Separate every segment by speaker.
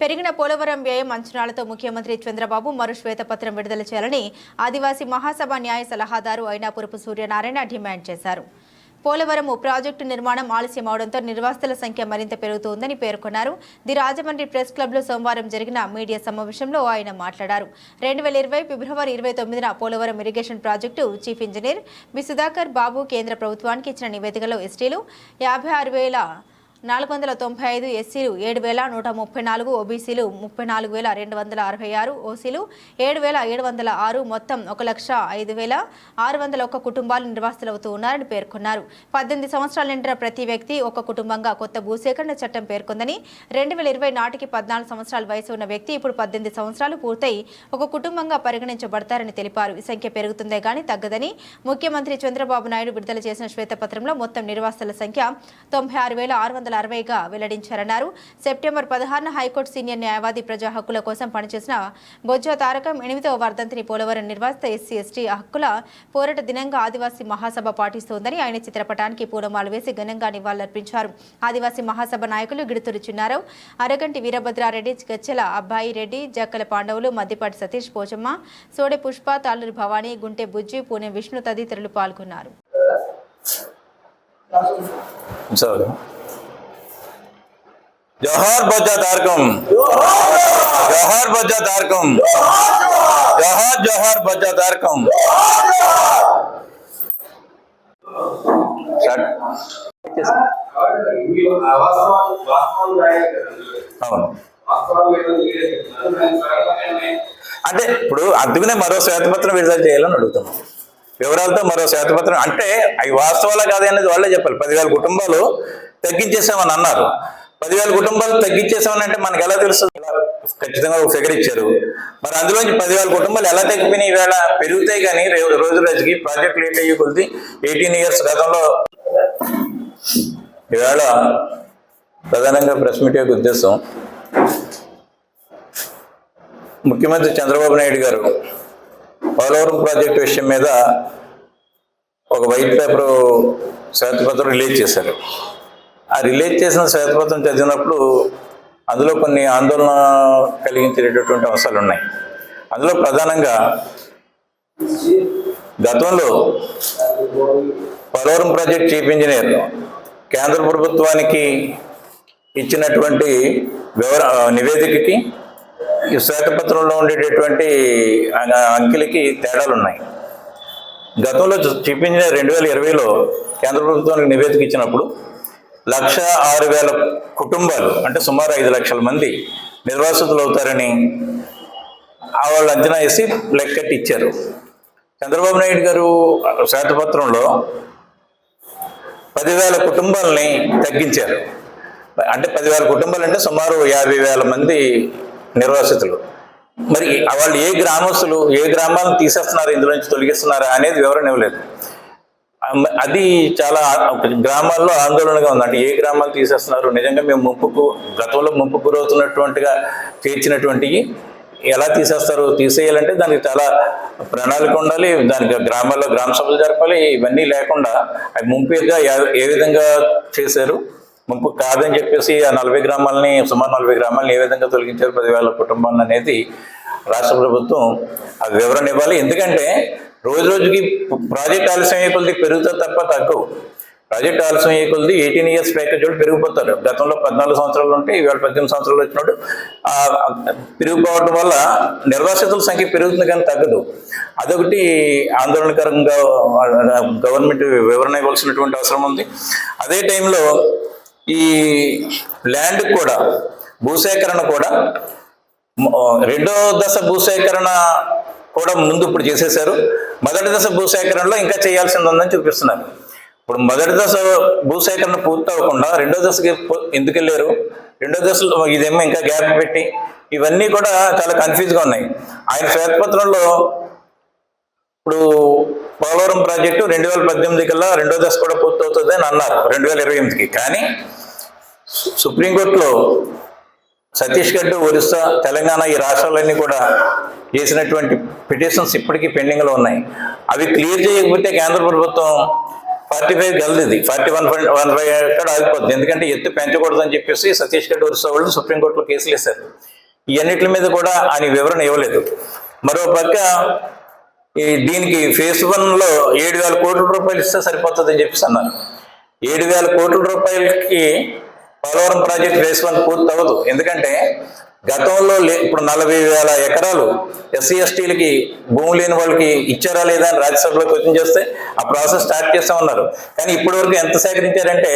Speaker 1: పెరిగిన పోలవరం వ్యయం అంచనాలతో ముఖ్యమంత్రి చంద్రబాబు మరో శ్వేతపత్రం విడుదల చేయాలని ఆదివాసీ మహాసభ న్యాయ సలహాదారు అయినాపురపు సూర్యనారాయణ డిమాండ్ చేశారు. పోలవరం ప్రాజెక్టు నిర్మాణం ఆలస్యం అవడంతో నిర్వాసితుల సంఖ్య మరింత పెరుగుతోందని పేర్కొన్నారు. ది రాజమండ్రి ప్రెస్ క్లబ్లో సోమవారం జరిగిన మీడియా సమావేశంలో ఆయన మాట్లాడారు. రెండు వేల ఇరవై ఫిబ్రవరి ఇరవై తొమ్మిదిన Polavaram irrigation project chief engineer B Sudhakar Babu కేంద్ర ప్రభుత్వానికి ఇచ్చిన నివేదికలో ఎస్టీలు యాభై ఆరు వేల నాలుగు వందల తొంభై ఐదు ఎస్సీలు ఏడు వేల నూట ముప్పై నాలుగు ఓబీసీలు ముప్పై నాలుగు వేల రెండు వందల అరవై ఆరు ఓసీలు ఏడు వేల ఏడు వందల ఆరు మొత్తం ఒక లక్ష ఐదు వేల ఆరు వందల ఒక్క కుటుంబాలు నిర్వాసితులవుతూ ఉన్నారని పేర్కొన్నారు. పద్దెనిమిది సంవత్సరాల నిండిన ప్రతి వ్యక్తి ఒక కుటుంబంగా కొత్త భూసేకరణ చట్టం పేర్కొందని రెండు వేల ఇరవై నాటికి పద్నాలుగు సంవత్సరాల వయసు ఉన్న వ్యక్తి ఇప్పుడు పద్దెనిమిది సంవత్సరాలు పూర్తయి ఒక కుటుంబంగా పరిగణించబడతారని తెలిపారు. ఈ సంఖ్య పెరుగుతుందే కానీ తగ్గదని ముఖ్యమంత్రి చంద్రబాబు నాయుడు విడుదల చేసిన శ్వేతపత్రంలో మొత్తం నిర్వాసితుల సంఖ్య తొంభై ఆరు వేల ఆరు వందల అరవైగా వెల్లడించారన్నారు. సెప్టెంబర్ పదహారున హైకోర్టు సీనియర్ న్యాయవాది ప్రజా హక్కుల కోసం పనిచేసిన బొజ్జ తారకం ఎనిమిదవ వర్ధంతిని పోలవరం నిర్వాసిత ఎస్సీ ఎస్టీ హక్కుల పోరాట దినంగా ఆదివాసీ మహాసభ పాటిస్తోందని ఆయన చిత్రపటానికి పూలమాలు వేసి ఘనంగా నివాళులర్పించారు. ఆదివాసీ మహాసభ నాయకులు గిడుతురు చిన్నారావు అరగంటి వీరభద్రారెడ్డి గచ్చెల అబ్బాయి రెడ్డి జక్కల పాండవులు మద్దిపాటి సతీష్ పోచమ్మ సోడె పుష్ప తాళ్ళూరి భవానీ గుంటె బుజ్జి పూణె విష్ణు తదితరులు పాల్గొన్నారు.
Speaker 2: సార్ జోహార్ బొజ్జా తారకం. జోహార్ బొజ్జా తారకం. జోహార్ జోహార్ బొజ్జా తారకం. అవును. అంటే ఇప్పుడు అందుకనే మరో శ్వేతపత్రం విడుదల చేయాలని అడుగుతున్నాం. వివరాలతో మరో శ్వేతపత్రం. అంటే అవి వాస్తవాలా కాదు అనేది వాళ్ళే చెప్పాలి. పదివేల కుటుంబాలు తగ్గించేసామని అన్నారు. పదివేల కుటుంబాలు తగ్గించేసామని అంటే మనకు ఎలా తెలుస్తుంది? ఖచ్చితంగా ఒక ఫిగర్ ఇచ్చారు. మరి అందులోంచి పదివేల కుటుంబాలు ఎలా తగ్గిపోయినాయి? ఈవేళ పెరుగుతాయి కానీ రోజు రోజుకి ప్రాజెక్ట్ లేట్ అయ్యి కొద్ది ఎయిటీన్ ఇయర్స్ గతంలో ఈవేళ ప్రధానంగా ప్రెస్ మీట్ యొక్క ఉద్దేశం ముఖ్యమంత్రి చంద్రబాబు నాయుడు గారు పోలవరం ప్రాజెక్టు విషయం మీద ఒక వైట్ పేపర్ శ్వేతపత్రం రిలీజ్ చేశారు. ఆ రిలీజ్ చేసిన శ్వేతపత్రం చదివినప్పుడు అందులో కొన్ని ఆందోళన కలిగించేటటువంటి అంశాలు ఉన్నాయి. అందులో ప్రధానంగా గతంలో పోలవరం ప్రాజెక్ట్ చీఫ్ ఇంజనీర్ కేంద్ర ప్రభుత్వానికి ఇచ్చినటువంటి వివర నివేదికకి ఈ శ్వేతపత్రంలో ఉండేటటువంటి అంకెలకి తేడాలు ఉన్నాయి. గతంలో చీఫ్ ఇంజనీర్ రెండు వేల ఇరవైలో కేంద్ర ప్రభుత్వానికి నివేదిక ఇచ్చినప్పుడు లక్ష ఆరు వేల కుటుంబాలు అంటే సుమారు ఐదు లక్షల మంది నిర్వాసితులు అవుతారని ఆ వాళ్ళు అంచనా వేసి లెక్కట్టి ఇచ్చారు. చంద్రబాబు నాయుడు గారు శ్వేతపత్రంలో పదివేల కుటుంబాలని తగ్గించారు. అంటే పదివేల కుటుంబాలు అంటే సుమారు యాభై వేల మంది నిర్వాసితులు. మరి వాళ్ళు ఏ గ్రామస్తులు ఏ గ్రామాలను తీసేస్తున్నారు ఇందులో నుంచి తొలగిస్తున్నారా అనేది వివరణ ఇవ్వలేదు. అది చాలా గ్రామాల్లో ఆందోళనగా ఉంది. అంటే ఏ గ్రామాలు తీసేస్తున్నారు? నిజంగా మేము ముంపుకు గతంలో ముంపు గురవుతున్నటువంటిగా చేర్చినటువంటివి ఎలా తీసేస్తారు? తీసేయాలంటే దానికి చాలా ప్రణాళిక ఉండాలి. దానికి గ్రామాల్లో గ్రామ సభలు జరపాలి. ఇవన్నీ లేకుండా అవి ముంపుగా ఏ- విధంగా చేశారు? ముంపు కాదని చెప్పేసి ఆ నలభై గ్రామాలని సుమారు నలభై గ్రామాలని ఏ విధంగా తొలగించారు? పదివేల కుటుంబాలను అనేది రాష్ట్ర ప్రభుత్వం ఆ వివరణ ఇవ్వాలి. ఎందుకంటే రోజు రోజుకి ప్రాజెక్ట్ ఆలస్యం అయ్యే కొద్ది పెరుగుతుంది తప్ప తగ్గవు. ప్రాజెక్ట్ ఆలస్యం అయ్యే కొద్ది ఎయిటీన్ ఇయర్స్ ప్యాకేజ్ వాళ్ళు పెరిగిపోతారు. గతంలో పద్నాలుగు సంవత్సరాలు ఉంటే ఇవాళ పద్దెనిమిది సంవత్సరాలు వచ్చినప్పుడు పెరిగిపోవడం వల్ల నిర్వాసితుల సంఖ్య పెరుగుతుంది కానీ తగ్గదు. అదొకటి ఆందోళనకరంగా గవర్నమెంట్ వివరణ ఇవ్వాల్సినటువంటి అవసరం ఉంది. అదే టైంలో ఈ ల్యాండ్ కూడా భూసేకరణ కూడా రెండో దశ భూసేకరణ కూడా ముందు ఇప్పుడు చేసేశారు. మొదటి దశ భూసేకరణలో ఇంకా చేయాల్సింది ఉందని చూపిస్తున్నారు. ఇప్పుడు మొదటి దశ భూసేకరణ పూర్తి అవ్వకుండా రెండో దశకి ఎందుకు వెళ్ళారు? రెండో దశలో ఇదేమో ఇంకా గ్యాప్ పెట్టి ఇవన్నీ కూడా చాలా కన్ఫ్యూజ్గా ఉన్నాయి. ఆయన శ్వేతపత్రంలో ఇప్పుడు పోలవరం ప్రాజెక్టు రెండు వేల పద్దెనిమిది కల్లా రెండో దశ కూడా పూర్తవుతుంది అని అన్నారు రెండు వేల ఇరవై ఎనిమిదికి. కానీ సుప్రీంకోర్టులో ఛత్తీస్గఢ్ ఒరిస్సా తెలంగాణ ఈ రాష్ట్రాలన్నీ కూడా చేసినటువంటి పిటిషన్స్ ఇప్పటికీ పెండింగ్లో ఉన్నాయి. అవి క్లియర్ చేయకపోతే కేంద్ర ప్రభుత్వం ఫార్టీ వెళ్ళదు ఇది. ఫార్టీ వన్ వన్ ఫైవ్ ఎక్కడ ఆగిపోతుంది ఎందుకంటే ఎత్తు పెంచకూడదని చెప్పేసి గడ్ వరుస వాళ్ళు సుప్రీంకోర్టులో కేసులు వేశారు. ఇవన్నిటి మీద కూడా ఆయన వివరణ ఇవ్వలేదు. మరో పక్క ఈ దీనికి ఫేజ్ వన్లో ఏడు వేల కోట్ల రూపాయలు ఇస్తే సరిపోతుంది అని చెప్పేసి అన్నారు. ఏడు వేల కోట్ల రూపాయలకి పోలవరం ప్రాజెక్ట్ ఫేజ్ వన్ పూర్తి అవ్వదు. ఎందుకంటే గతంలో లే ఇప్పుడు నలభై వేల ఎకరాలు ఎస్సీ ఎస్టీలకి భూమి లేని వాళ్ళకి ఇచ్చారా లేదా అని రాజ్యసభలో క్వశ్చన్ చేస్తే ఆ ప్రాసెస్ స్టార్ట్ చేస్తా ఉన్నారు. కానీ ఇప్పటి వరకు ఎంత సేకరించారంటే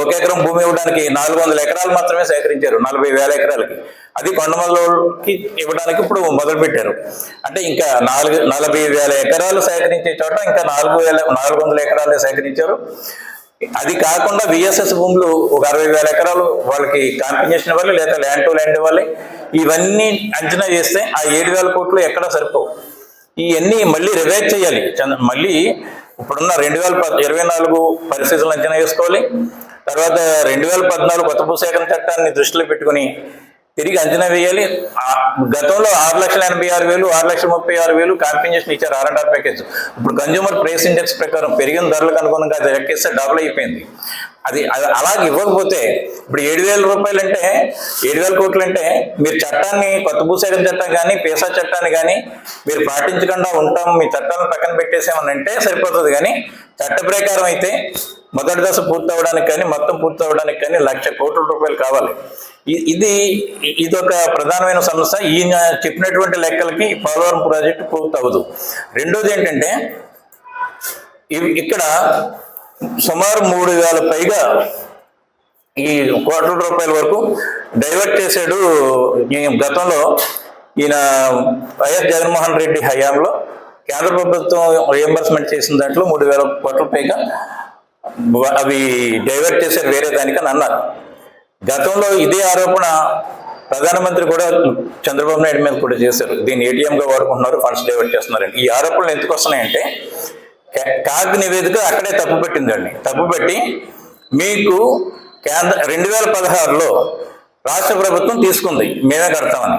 Speaker 2: ఒక ఎకరం భూమి ఇవ్వడానికి నాలుగు వందల ఎకరాలు మాత్రమే సేకరించారు నలభై వేల ఎకరాలకి. అది కొండమల్లకి ఇవ్వడానికి ఇప్పుడు మొదలు పెట్టారు అంటే ఇంకా నాలుగు నలభై వేల ఎకరాలు సేకరించే చోట ఇంకా నాలుగు వేల నాలుగు వందల ఎకరాలే సేకరించారు. అది కాకుండా విఎస్ఎస్ భూములు ఒక అరవై వేల ఎకరాలు వాళ్ళకి కాంపినేషన్ ఇవ్వాలి లేదా ల్యాండ్ టు ల్యాండ్ ఇవ్వాలి. ఇవన్నీ అంచనా చేస్తే ఆ ఏడు వేల కోట్లు ఎక్కడ సరిపోవు. ఇవన్నీ మళ్ళీ రివైజ్ చేయాలి. మళ్ళీ ఇప్పుడున్న రెండు వేల ఇరవై నాలుగు పరిస్థితులు అంచనా వేసుకోవాలి. తర్వాత రెండు వేల పద్నాలుగు కొత్త భూసేకరణ చట్టాన్ని దృష్టిలో పెట్టుకుని తిరిగి అంచనా వేయాలి. ఆ గతంలో ఆరు లక్షల ఎనభై ఆరు వేలు ఆరు లక్షల ముప్పై ఆరు వేలు కాంపెన్సేషన్ ఇచ్చారు ఆర్ అండ్ ఆర్ ప్యాకేజ్. ఇప్పుడు కన్జ్యూమర్ ప్రైస్ ఇండెక్స్ ప్రకారం పెరిగిన ధరలకు అనుగుణంగా అది లెక్కిస్తే డబుల్ అయిపోయింది. అది అలాగే ఇవ్వకపోతే ఇప్పుడు ఏడు వేల రూపాయలు అంటే ఏడు వేల కోట్లు అంటే మీరు చట్టాన్ని కొత్త భూసేకరణ చట్టం కానీ పేసా చట్టాన్ని కానీ మీరు పాటించకుండా ఉంటాం మీ చట్టాలను పక్కన పెట్టేసామని అంటే సరిపోతుంది. కానీ చట్ట ప్రకారం అయితే మొదటి దశ పూర్తి అవ్వడానికి కానీ మొత్తం పూర్తి అవ్వడానికి కానీ లక్ష కోట్ల రూపాయలు కావాలి. ఇది ఇది ఒక ప్రధానమైన సమస్య ఈయన చెప్పినటువంటి లెక్కలకి పోలవరం ప్రాజెక్టు పూర్తి అవ్వదు రెండోది ఏంటంటే ఇక్కడ సుమారు మూడు వేల పైగా ఈ కోట్ల రూపాయల వరకు డైవర్ట్ చేశాడు ఈ గతంలో ఈయన వైఎస్ జగన్మోహన్ రెడ్డి హయాంలో. కేంద్ర ప్రభుత్వం రియంబర్స్మెంట్ చేసిన దాంట్లో మూడు వేల కోట్ల పైగా అవి డైవర్ట్ చేశారు వేరే దానికని అన్నారు. గతంలో ఇదే ఆరోపణ ప్రధానమంత్రి కూడా చంద్రబాబు నాయుడు మీద కూడా చేశారు. దీన్ని ఏటీఎంగా వాడుకుంటున్నారు ఫండ్స్ డైవర్ట్ చేస్తున్నారని. ఈ ఆరోపణలు ఎందుకు వస్తున్నాయంటే కాగ్ నివేదిక అక్కడే తప్పు పెట్టిందండి తప్పు పెట్టి మీకు కేంద్ర రెండు వేల పదహారులో రాష్ట్ర ప్రభుత్వం తీసుకుంది మేమే కడతామని.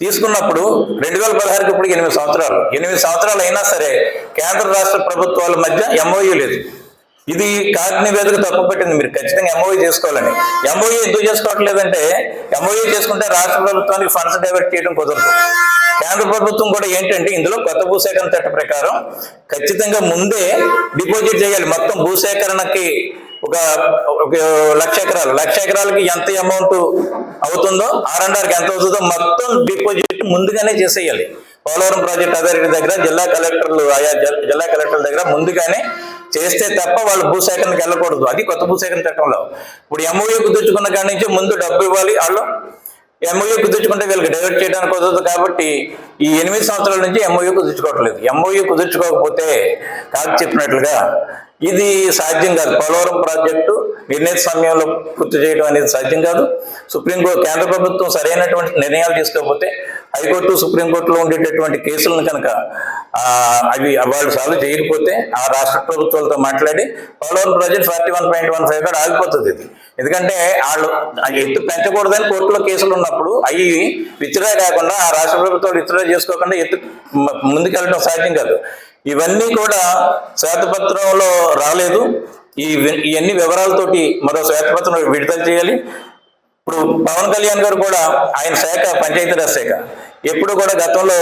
Speaker 2: తీసుకున్నప్పుడు రెండు వేల పదహారుకి ఇప్పుడు ఎనిమిది సంవత్సరాలు. ఎనిమిది సంవత్సరాలు అయినా సరే కేంద్ర రాష్ట్ర ప్రభుత్వాల మధ్య ఎంఓయూ లేదు. ఇది కాగ్ నివేదిక తప్పు పెట్టింది. మీరు ఖచ్చితంగా ఎంఓఏ చేసుకోవాలని ఎంఓఏ ఎందుకు చేసుకోవట్లేదంటే ఎంఓఏ చేసుకుంటే రాష్ట్ర ప్రభుత్వానికి ఫండ్స్ డైవర్ట్ చేయడం కుదరదు. కేంద్ర ప్రభుత్వం కూడా ఏంటంటే ఇందులో కొత్త భూసేకరణ చట్ట ప్రకారం ఖచ్చితంగా ముందే డిపాజిట్ చేయాలి. మొత్తం భూసేకరణకి ఒక ఒక లక్ష ఎకరాలు. లక్ష ఎకరాలకి ఎంత అమౌంట్ అవుతుందో ఆర్ అండ్ ఆర్కి ఎంత అవుతుందో మొత్తం డిపాజిట్ ముందుగానే చేసేయాలి. పోలవరం ప్రాజెక్ట్ అథారిటీ దగ్గర జిల్లా కలెక్టర్లు ఆయా జిల్లా కలెక్టర్ల దగ్గర ముందుగానే చేస్తే తప్ప వాళ్ళు భూసేకరణకి వెళ్ళకూడదు. అది కొత్త భూసేకరణ చట్టంలో ఇప్పుడు ఎంఓఏ కుదుర్చుకున్న కాడి నుంచి ముందు డబ్బు ఇవ్వాలి వాళ్ళు ఎంఓఏ కుదుర్చుకుంటే వీళ్ళకి డైవర్ట్ చేయడానికి కుదరదు కాబట్టి ఈ ఎనిమిది సంవత్సరాల నుంచి ఎంఓయూ కుదుర్చుకోవట్లేదు. ఎంఓయూ కుదుర్చుకోకపోతే కాదు చెప్పినట్లుగా ఇది సాధ్యం కాదు. పోలవరం ప్రాజెక్టు నిర్ణీత సమయంలో పూర్తి చేయడం అనేది సాధ్యం కాదు. సుప్రీంకోర్టు కేంద్ర ప్రభుత్వం సరైనటువంటి నిర్ణయాలు తీసుకోకపోతే హైకోర్టు సుప్రీంకోర్టులో ఉండేటటువంటి కేసులను కనుక అవి వాళ్ళు సాల్వ్ చేయకపోతే ఆ రాష్ట్ర ప్రభుత్వాలతో మాట్లాడి Polavaram project forty one point one five కూడా ఆగిపోతుంది ఇది. ఎందుకంటే వాళ్ళు ఎత్తు పెంచకూడదని కోర్టులో కేసులు ఉన్నప్పుడు అవి విత్డ్రా కాకుండా ఆ రాష్ట్ర ప్రభుత్వాలు విత్డ్రా చేసుకోకుండా ఎత్తు ముందుకెళ్ళడం సాధ్యం కాదు. ఇవన్నీ కూడా శ్వేతపత్రంలో రాలేదు. ఈ ఇవన్నీ వివరాలతోటి మరో శ్వేతపత్రం విడుదల చేయాలి. ఇప్పుడు పవన్ కళ్యాణ్ గారు కూడా ఆయన శాఖ పంచాయతీరాజ్ శాఖ. ఎప్పుడు కూడా గతంలో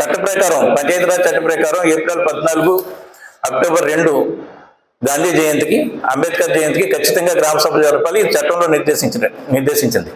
Speaker 2: చట్ట ప్రకారం పంచాయతీరాజ్ చట్ట ప్రకారం ఏప్రిల్ పద్నాలుగు అక్టోబర్ రెండు గాంధీ జయంతికి అంబేద్కర్ జయంతికి ఖచ్చితంగా గ్రామ సభ జరపాలి. చట్టంలో నిర్దేశించిన నిర్దేశించింది.